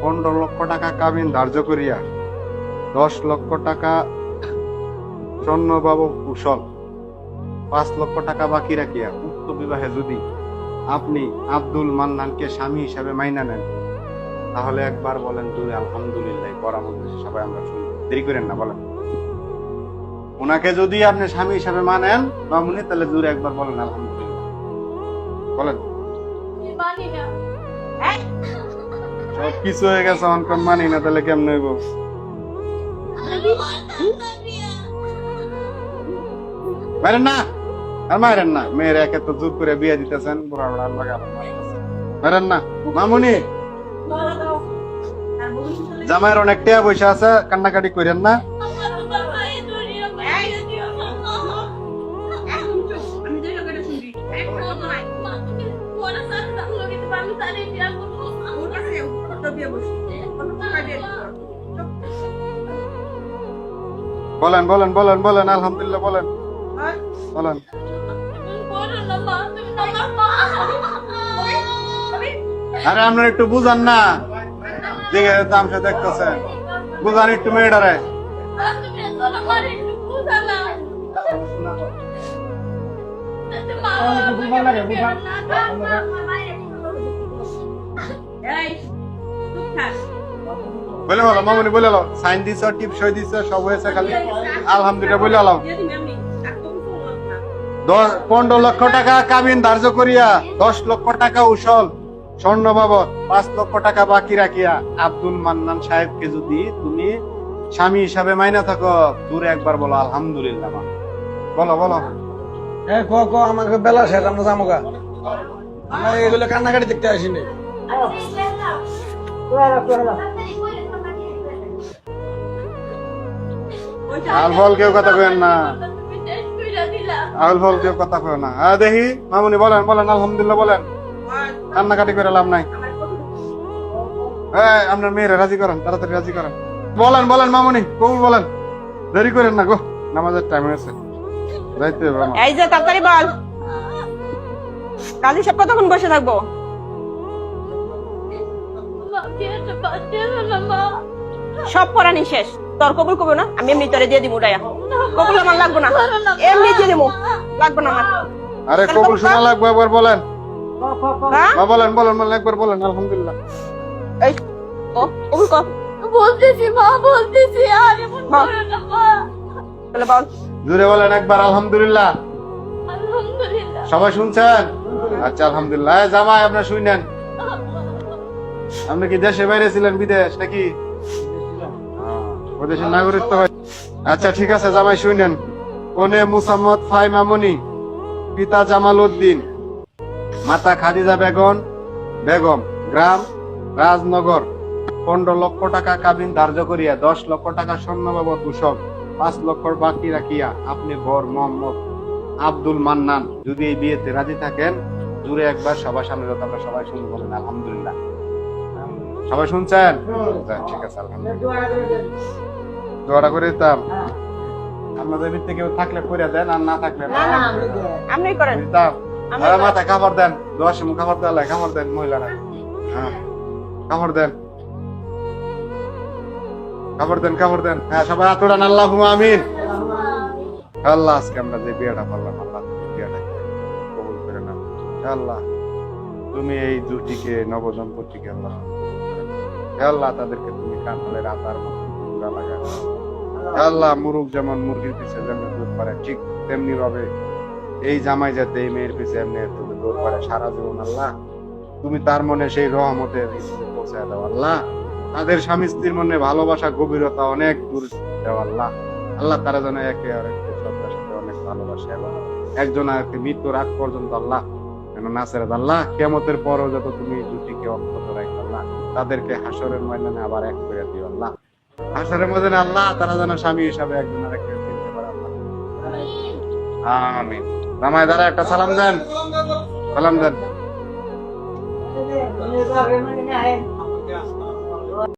পনেরো লক্ষ টাকা কাবিন ধার্য করিয়া, দশ লক্ষ টাকা স্বর্ণবাবু কুশল, পাঁচ লক্ষ টাকা বাকি রাখিয়া উক্ত বিবাহে যদি আপনি আব্দুল মান্নানকে স্বামী হিসাবে মাইনা নেন, তাহলে একবার বলেন জুড়ে আলহামদুলিল্লাহ মধ্যে সবাই আমরা শুনি দেরি করেন না, বলেন। ওনাকে যদি আপনি স্বামী হিসাবে মানেন মামুনি তাহলে জুড়ে একবার বলেন আলহামদুলিল্লাহ। বলেন। মানি না। সব কিছু হয়ে গেছে অনকন মানি না, তাহলে কেমন হইব? মারেন না! আর মারেন না, মেয়ের একে তো জোর করে বিয়ে দিতেছেন, বুড়া বুড়া লাগা মারেন না। মামুনি! জামাইয়ের অনেক টেয়া পয়সা আছে, কান্নাকাটি করেন না। বলেন বলেন বলেন বলেন আলহামদুলিল্লাহ বলেন। বলেন। আরে আপনার একটু বুঝান না। দেখে তামসা দেখতেছেন। বুঝান একটু মেয়েটারে। বলে বলো মামুনি বলে লো সাইন দিছ টিপ সই দিছ সব হয়েছে খালি। আলহামদুলিল্লাহ বলে আলো দশ পনেরো লক্ষ টাকা কাবিন ধার্য করিয়া দশ লক্ষ টাকা উসল। স্বর্ণ বাবদ পাঁচ লক্ষ টাকা বাকি রাখিয়া আব্দুল মান্নান সাহেবকে যদি তুমি স্বামী হিসাবে মাইনা থাকো দূরে একবার বলো আলহামদুলিল্লাহ মা। বলো বলো। হ্যাঁ ক ক আমাকে বেলা শেষ আমরা যাব গা। আমরা এগুলো কান্নাকাটি দেখতে আসিনি। আল ফল কেউ কথা কেন না। আল ফল কেউ কথা কেউ না। হ্যাঁ দেখি মামুনি বলেন বলেন আলহামদুলিল্লাহ বলেন। কান্নাকাটি করে লাভ নাই। হ্যাঁ আপনার মেয়েরা রাজি করেন তাড়াতাড়ি রাজি করেন। বলেন বলেন মামুনি কবুল বলেন। দেরি করেন না গো নামাজের টাইম হয়েছে। যাইতে হবে এই যে তাড়াতাড়ি বল। কাজী সব কতক্ষণ বসে থাকব? সব পড়ানি শেষ। তোর কবুল করব না? আমি এমনি তোরে দিয়ে দিব উড়াইয়া। কবুল আমার লাগবো না। এমনি দিয়ে দিব লাগবো না আমার। আরে কবুল শোনা লাগবে একবার বলেন। হ্যাঁ? বলেন বলেন বলেন একবার বলেন আলহামদুলিল্লাহ। এই ও কবুল কর। বলতেছি মা বলতেছি আর এমন করো না মা। তাহলে বল। জুড়ে বলেন একবার আলহামদুলিল্লাহ। আলহামদুলিল্লাহ। সবাই শুনছেন? আচ্ছা আলহামদুলিল্লাহ। জামাই আপনার শুনেন। আপনি কি দেশে বাইরে ছিলেন বিদেশ নাকি? ও দেশের নাগরিকত্ব আচ্ছা ঠিক আছে, জামাই শুনেন। কোনে মুসাম্মদ ফাই মামুনি পিতা জামাল উদ্দিন মাতা খাদিজা বেগম বেগম, গ্রাম, রাজনগর, পনেরো লক্ষ টাকা কাবিন ধার্য করিয়া, দশ লক্ষ টাকা স্বর্ণ বাবদ উৎসব পাঁচ লক্ষ বাকি রাখিয়া, আপনি বর মোহাম্মদ আব্দুল মান্নান। যদি এই বিয়েতে রাজি থাকেন, জুড়ে একবার সবার সামনে যত সবাই শুনি বলেন, আলহামদুলিল্লাহ। সবাই শুনছেন? ঠিক আছে আলহামদুলিল্লাহ। দোয়াটা করে দিতাম। আপনাদের ভিত্তি কেউ থাকলে করে দেন আর না থাকলে আপনি করেন। দিতাম আরে মাথায় কাপড় দেন। দোয়ার সময় কাপড় দেওয়া কাপড় দেন মহিলারা। হ্যাঁ দেন। দেন দেন। হ্যাঁ সবাই আল্লাহ আমিন। আল্লাহ আজকে আমরা যে বিয়েটা করলাম আল্লাহ তুমি বিয়েটা কবুল করে নাও। আল্লাহ তুমি এই জুটিকে নবদম্পতিকে আল্লাহ আল্লাহ তাদেরকে তুমি কাঁঠালের আতার মতো আল্লাহ মুরুগ যেমন মুরগির পিছে যেমন দুধ পারে, ঠিক তেমনি ভাবে এই জামাই যাতে এই মেয়ের পিছে এমনি তুমি দৌড় পারে, সারা জীবন আল্লাহ। তুমি তার মনে সেই রহমতের পৌঁছায় দাও আল্লাহ। তাদের স্বামী স্ত্রীর মনে ভালোবাসা, গভীরতা অনেক দূর দেও আল্লাহ। আল্লাহ তারা যেন একে শ্রদ্ধার সাথে অনেক ভালোবাসে এবং একজন আরেককে মৃত্যুর আগ পর্যন্ত আল্লাহ কেন নাসের আল্লাহ কেমতের পরও যত তুমি দুটিকে অক্ষত রাখো আল্লাহ, তাদেরকে হাসরের ময়দানে আবার এক করে দিও আল্লাহ। হাসরের ময়দানে আল্লাহ, তারা যেন স্বামী হিসাবে একজন আরেকজন চিনতে পারে আল্লাহ। আমিন। রামায় দ্বারা একটা সালাম দেন। সালাম দেন।